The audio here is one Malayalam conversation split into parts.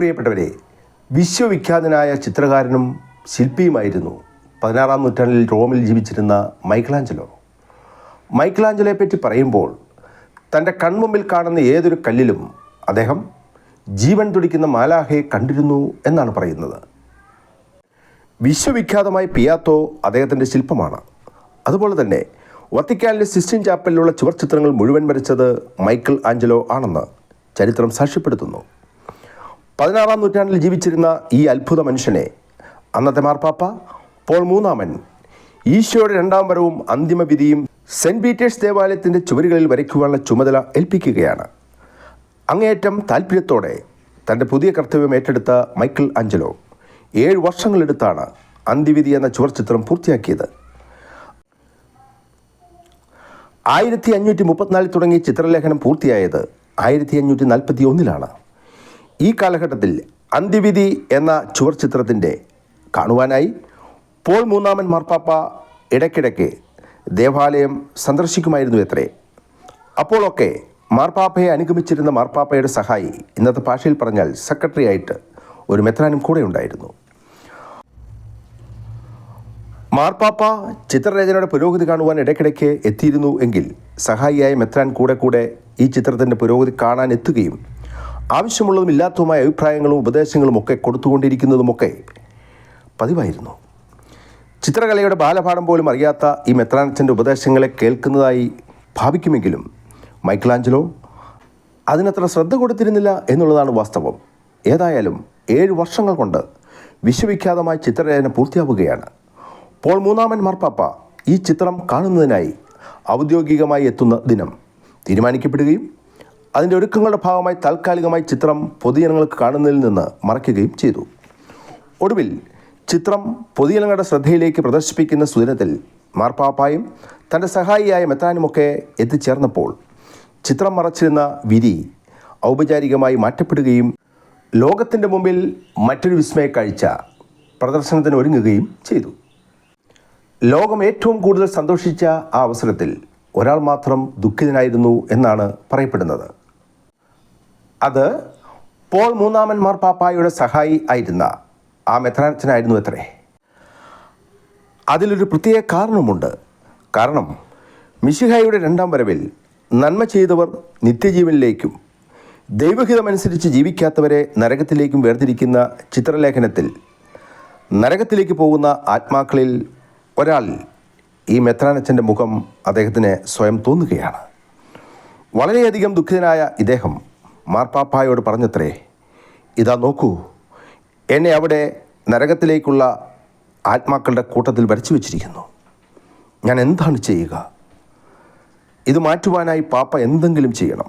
പ്രിയപ്പെട്ടവരെ വിശ്വവിഖ്യാതനായ ചിത്രകാരനും ശില്പിയുമായിരുന്നു. പതിനാറാം നൂറ്റാണ്ടിൽ റോമിൽ ജീവിച്ചിരുന്ന മൈക്കിളാഞ്ചലോ മൈക്കിളാഞ്ചലോയെ പറ്റി പറയുമ്പോൾ തന്റെ കൺമുമ്പിൽ കാണുന്ന ഏതൊരു കല്ലിലും അദ്ദേഹം ജീവൻ തുടിക്കുന്ന മാലാഹയെ കണ്ടിരുന്നു എന്നാണ് പറയുന്നത്. വിശ്വവിഖ്യാതമായ പിയാത്തോ അദ്ദേഹത്തിന്റെ ശില്പമാണ്. അതുപോലെ തന്നെ വത്തിക്കാനിലെ സിസ്റ്റിൻ ചാപ്പലിലുള്ള ചുവർ ചിത്രങ്ങൾ മുഴുവൻ വരച്ചത് മൈക്കിൾ ആഞ്ചലോ ആണെന്ന് ചരിത്രം സാക്ഷ്യപ്പെടുത്തുന്നു. പതിനാറാം നൂറ്റാണ്ടിൽ ജീവിച്ചിരുന്ന ഈ അത്ഭുത മനുഷ്യനെ അന്നത്തെ മാർപ്പാപ്പ പോൾ മൂന്നാമൻ ഈശോയുടെ രണ്ടാം വരവും അന്തിമ വിധിയും സെന്റ് പീറ്റേഴ്സ് ദേവാലയത്തിന്റെ ചുവരുകളിൽ വരയ്ക്കുവാനുള്ള ചുമതല ഏൽപ്പിക്കുകയാണ്. അങ്ങേയറ്റം താല്പര്യത്തോടെ തന്റെ പുതിയ കർത്തവ്യം ഏറ്റെടുത്ത മൈക്കിൾ ആഞ്ചലോ ഏഴ് വർഷങ്ങളെടുത്താണ് അന്തിവിധി എന്ന ചുവർ ചിത്രം പൂർത്തിയാക്കിയത്. ആയിരത്തി അഞ്ഞൂറ്റി മുപ്പത്തിനാലിൽ തുടങ്ങിയ ചിത്രലേഖനം പൂർത്തിയായത് ആയിരത്തി അഞ്ഞൂറ്റി നാൽപ്പത്തി ഒന്നിലാണ് ഈ കാലഘട്ടത്തിൽ അന്ത്യവിധി എന്ന ചുവർ ചിത്രത്തിന്റെ കാണുവാനായി പോൾ മൂന്നാമൻ മാർപ്പാപ്പ ഇടയ്ക്കിടയ്ക്ക് ദേവാലയം സന്ദർശിക്കുമായിരുന്നു എത്രേ. അപ്പോഴൊക്കെ മാർപ്പാപ്പയെ അനുഗമിച്ചിരുന്ന മാർപ്പാപ്പയുടെ സഹായി ഇന്നത്തെ ഭാഷയിൽ പറഞ്ഞാൽ സെക്രട്ടറി ആയിട്ട് ഒരു മെത്രാനും കൂടെ ഉണ്ടായിരുന്നു. മാർപ്പാപ്പ ചിത്രരചനയുടെ പുരോഗതി കാണുവാൻ ഇടയ്ക്കിടയ്ക്ക് എത്തിയിരുന്നു എങ്കിൽ സഹായിയായ മെത്രാൻ കൂടെ കൂടെ ഈ ചിത്രത്തിന്റെ പുരോഗതി കാണാൻ എത്തുകയും ആവശ്യമുള്ളതും ഇല്ലാത്തതുമായ അഭിപ്രായങ്ങളും ഉപദേശങ്ങളും ഒക്കെ കൊടുത്തുകൊണ്ടിരിക്കുന്നതുമൊക്കെ പതിവായിരുന്നു. ചിത്രകലയുടെ ബാലപാഠം പോലും അറിയാത്ത ഈ മെത്രാനച്ചന്റെ ഉപദേശങ്ങളെ കേൾക്കുന്നതായി ഭാവിക്കുമെങ്കിലും മൈക്കിളാഞ്ചലോ അതിനത്ര ശ്രദ്ധ കൊടുത്തിരുന്നില്ല എന്നുള്ളതാണ് വാസ്തവം. ഏതായാലും ഏഴ് വർഷങ്ങൾ കൊണ്ട് വിശ്വവിഖ്യാതമായ ചിത്രരചന പൂർത്തിയാവുകയാണ്. പോൾ മൂന്നാമൻ മാർപ്പാപ്പ ഈ ചിത്രം കാണുന്നതിനായി ഔദ്യോഗികമായി എത്തുന്ന ദിനം തീരുമാനിക്കപ്പെടുകയും അതിന്റെ ഒരുക്കങ്ങളുടെ ഭാഗമായി താൽക്കാലികമായി ചിത്രം പൊതുജനങ്ങൾക്ക് കാണുന്നതിൽ നിന്ന് മറയ്ക്കുകയും ചെയ്തു. ഒടുവിൽ ചിത്രം പൊതുജനങ്ങളുടെ ശ്രദ്ധയിലേക്ക് പ്രദർശിപ്പിക്കുന്ന സുദിനത്തിൽ മാർപ്പാപ്പായും തന്റെ സഹായിയായ മെത്താനുമൊക്കെ എത്തിച്ചേർന്നപ്പോൾ ചിത്രം മറച്ചിരുന്ന വിരി ഔപചാരികമായി മാറ്റപ്പെടുകയും ലോകത്തിന്റെ മുമ്പിൽ മറ്റൊരു വിസ്മയ കാഴ്ച പ്രദർശനത്തിന് ഒരുങ്ങുകയും ചെയ്തു. ലോകം ഏറ്റവും കൂടുതൽ സന്തോഷിച്ച ആ അവസരത്തിൽ ഒരാൾ മാത്രം ദുഃഖിതനായിരുന്നു എന്നാണ് പറയപ്പെടുന്നത്. അത് പോൾ മൂന്നാമൻ മാർപ്പാപ്പായുടെ സഹായി ആയിരുന്ന ആ മെത്രാനച്ചനായിരുന്നു എത്രേ? അതിലൊരു പ്രത്യേക കാരണമുണ്ട്. കാരണം മിശിഹായുടെ രണ്ടാം വരവിൽ നന്മ ചെയ്തവർ നിത്യജീവനിലേക്കും ദൈവഹിതമനുസരിച്ച് ജീവിക്കാത്തവരെ നരകത്തിലേക്കും വേർതിരിക്കുന്ന ചിത്രലേഖനത്തിൽ നരകത്തിലേക്ക് പോകുന്ന ആത്മാക്കളിൽ ഒരാൾ ഈ മെത്രാനച്ചന്റെ മുഖം അദ്ദേഹത്തിന് സ്വയം തോന്നുകയാണ്. വളരെയധികം ദുഃഖിതനായ ഇദ്ദേഹം മാർപ്പാപ്പായോട് പറഞ്ഞത്രേ ഇതാ നോക്കൂ എന്നെ അവിടെ നരകത്തിലേക്കുള്ള ആത്മാക്കളുടെ കൂട്ടത്തിൽ വരച്ചു വച്ചിരിക്കുന്നു. ഞാൻ എന്താണ് ചെയ്യുക? ഇത് മാറ്റുവാനായി പാപ്പ എന്തെങ്കിലും ചെയ്യണം.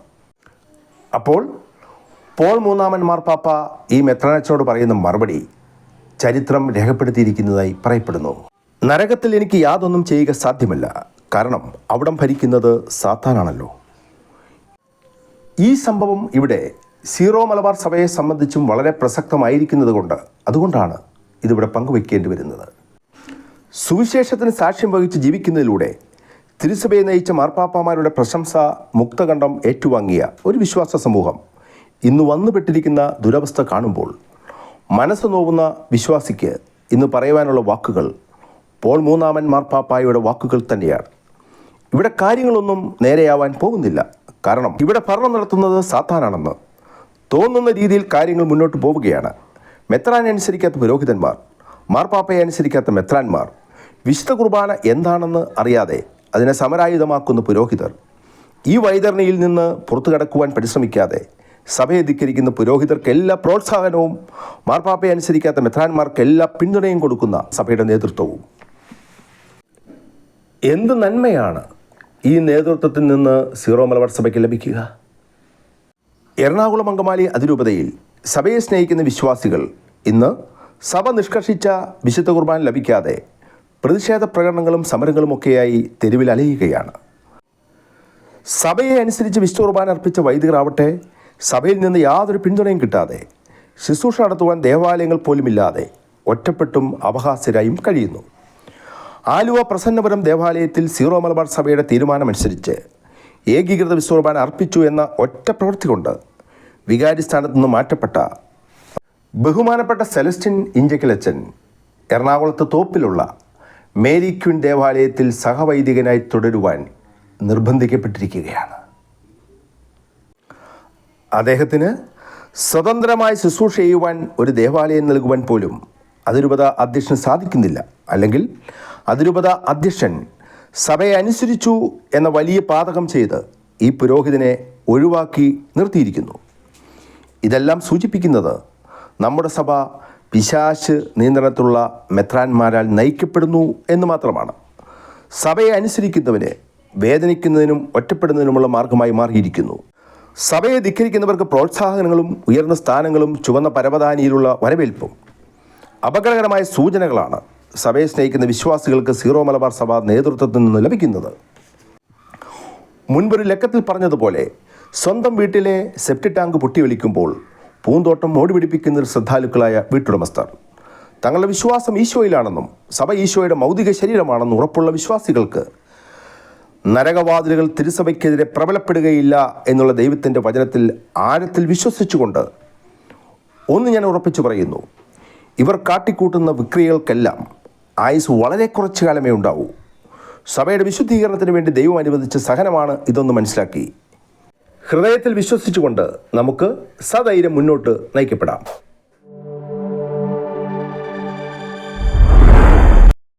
അപ്പോൾ പോൾ മൂന്നാമൻ മാർപ്പാപ്പ ഈ മെത്രാനച്ചനോട് പറയുന്ന മറുപടി ചരിത്രം രേഖപ്പെടുത്തിയിരിക്കുന്നതായി പറയപ്പെടുന്നു. നരകത്തിൽ എനിക്ക് യാതൊന്നും ചെയ്യുക സാധ്യമല്ല. കാരണം അവിടം ഭരിക്കുന്നത് സാത്താനാണല്ലോ. ഈ സംഭവം ഇവിടെ സീറോ മലബാർ സഭയെ സംബന്ധിച്ചും വളരെ പ്രസക്തമായിരിക്കുന്നത് കൊണ്ട് അതുകൊണ്ടാണ് ഇതിവിടെ പങ്കുവയ്ക്കേണ്ടി വരുന്നത്. സുവിശേഷത്തിന് സാക്ഷ്യം വഹിച്ച് ജീവിക്കുന്നതിലൂടെ തിരുസഭയെ നയിച്ച മാർപ്പാപ്പമാരുടെ പ്രശംസ മുക്തകണ്ഠം ഏറ്റുവാങ്ങിയ ഒരു വിശ്വാസ സമൂഹം ഇന്ന് വന്നുപെട്ടിരിക്കുന്ന ദുരവസ്ഥ കാണുമ്പോൾ മനസ്സ് നോവുന്ന വിശ്വാസിക്ക് ഇന്ന് പറയുവാനുള്ള വാക്കുകൾ പോൾ മൂന്നാമൻ മാർപ്പാപ്പായുടെ വാക്കുകൾ തന്നെയാണ്. ഇവിടെ കാര്യങ്ങളൊന്നും നേരെയാവാൻ പോകുന്നില്ല. കാരണം ഇവിടെ ഭരണം നടത്തുന്നത് സാത്താനാണെന്ന്. തോന്നുന്ന രീതിയിൽ കാര്യങ്ങൾ മുന്നോട്ട് പോവുകയാണ്. മെത്രാൻ അനുസരിക്കാത്ത പുരോഹിതന്മാർ മാർപ്പാപ്പയെ അനുസരിക്കാത്ത മെത്രാൻമാർ വിശുദ്ധ കുർബാന എന്താണെന്ന് അറിയാതെ അതിനെ സമരായുധമാക്കുന്ന പുരോഹിതർ ഈ വൈതരണിയിൽ നിന്ന് പുറത്തു കടക്കുവാൻ പരിശ്രമിക്കാതെ സഭയെ ധിക്കരിക്കുന്ന പുരോഹിതർക്ക് എല്ലാ പ്രോത്സാഹനവും മാർപ്പാപ്പയെ അനുസരിക്കാത്ത മെത്രാന്മാർക്ക് എല്ലാ പിന്തുണയും കൊടുക്കുന്ന സഭയുടെ നേതൃത്വവും. എന്ത് നന്മയാണ് ഈ നേതൃത്വത്തിൽ നിന്ന് സീറോ മലബാർ സഭയ്ക്ക് ലഭിക്കുക. എറണാകുളം അങ്കമാലി അതിരൂപതയിൽ സഭയെ സ്നേഹിക്കുന്ന വിശ്വാസികൾ ഇന്ന് സഭ നിഷ്കർഷിച്ച വിശുദ്ധ കുർബാന ലഭിക്കാതെ പ്രതിഷേധ പ്രകടനങ്ങളും സമരങ്ങളുമൊക്കെയായി തെരുവിൽ അലയുകയാണ്. സഭയെ അനുസരിച്ച് വിശുദ്ധ കുർബാന അർപ്പിച്ച വൈദികരാവട്ടെ സഭയിൽ നിന്ന് യാതൊരു പിന്തുണയും കിട്ടാതെ ശുശ്രൂഷ നടത്തുവാൻ ദേവാലയങ്ങൾ പോലുമില്ലാതെ ഒറ്റപ്പെട്ടും അപഹാസ്യരായും കഴിയുന്നു. ആലുവ പ്രസന്നപുരം ദേവാലയത്തിൽ സീറോ മലബാർ സഭയുടെ തീരുമാനമനുസരിച്ച് ഏകീകൃത വിശ്വകുർബാന അർപ്പിച്ചു എന്ന ഒറ്റ പ്രവൃത്തി കൊണ്ട് വികാരി സ്ഥാനത്തു നിന്ന് മാറ്റപ്പെട്ട ബഹുമാനപ്പെട്ട സെലസ്റ്റിൻ ഇഞ്ചക്കിലച്ചൻ എറണാകുളത്ത് തോപ്പിലുള്ള മേരി ക്വിൻ ദേവാലയത്തിൽ സഹവൈദികനായി തുടരുവാൻ നിർബന്ധിക്കപ്പെട്ടിരിക്കുകയാണ്. അദ്ദേഹത്തിന് സ്വതന്ത്രമായി ശുശ്രൂഷ ചെയ്യുവാൻ ഒരു ദേവാലയം നൽകുവാൻ പോലും അതിരൂപത അധ്യക്ഷന് സാധിക്കുന്നില്ല. അല്ലെങ്കിൽ അതിരൂപത അധ്യക്ഷൻ സഭയെ അനുസരിച്ചു എന്ന വലിയ പാതകം ചെയ്ത് ഈ പുരോഹിതനെ ഒഴിവാക്കി നിർത്തിയിരിക്കുന്നു. ഇതെല്ലാം സൂചിപ്പിക്കുന്നത് നമ്മുടെ സഭ പിശാശ് നിയന്ത്രണത്തിലുള്ള മെത്രാന്മാരാൽ നയിക്കപ്പെടുന്നു എന്ന് മാത്രമാണ്. സഭയെ അനുസരിക്കുന്നവനെ വേദനിക്കുന്നതിനും ഒറ്റപ്പെടുന്നതിനുമുള്ള മാർഗമായി മാറിയിരിക്കുന്നു. സഭയെ ധിക്കരിക്കുന്നവർക്ക് പ്രോത്സാഹനങ്ങളും ഉയർന്ന സ്ഥാനങ്ങളും ചുവന്ന പരവതാനിയിലുള്ള വരവേൽപ്പും അപകടകരമായ സൂചനകളാണ് സഭയെ സ്നേഹിക്കുന്ന വിശ്വാസികൾക്ക് സീറോ മലബാർ സഭ നേതൃത്വത്തിൽ നിന്ന് ലഭിക്കുന്നത്. മുൻപൊരു ലക്കത്തിൽ പറഞ്ഞതുപോലെ സ്വന്തം വീട്ടിലെ സെപ്റ്റി ടാങ്ക് പൊട്ടിയൊലിക്കുമ്പോൾ പൂന്തോട്ടം മോടി പിടിപ്പിക്കുന്ന ശ്രദ്ധാലുക്കളായ വീട്ടുടമസ്ഥർ. തങ്ങളുടെ വിശ്വാസം ഈശോയിലാണെന്നും സഭ ഈശോയുടെ മൗതിക ശരീരമാണെന്നും ഉറപ്പുള്ള വിശ്വാസികൾക്ക് നരകവാതിലുകൾ തിരുസഭയ്ക്കെതിരെ പ്രബലപ്പെടുകയില്ല എന്നുള്ള ദൈവത്തിന്റെ വചനത്തിൽ ആഴത്തിൽ വിശ്വസിച്ചുകൊണ്ട് ഒന്ന് ഞാൻ ഉറപ്പിച്ചു പറയുന്നു ഇവർ കാട്ടിക്കൂട്ടുന്ന വിക്രിയകൾക്കെല്ലാം ആയുസ് വളരെ കുറച്ചു കാലമേ ഉണ്ടാവൂ. സഭയുടെ വിശുദ്ധീകരണത്തിന് വേണ്ടി ദൈവം അനുവദിച്ച സഹനമാണ് ഇതൊന്ന് മനസ്സിലാക്കി. ഹൃദയത്തിൽ വിശ്വസിച്ചുകൊണ്ട് നമുക്ക് സധൈര്യം മുന്നോട്ട് നയിക്കപ്പെടാം.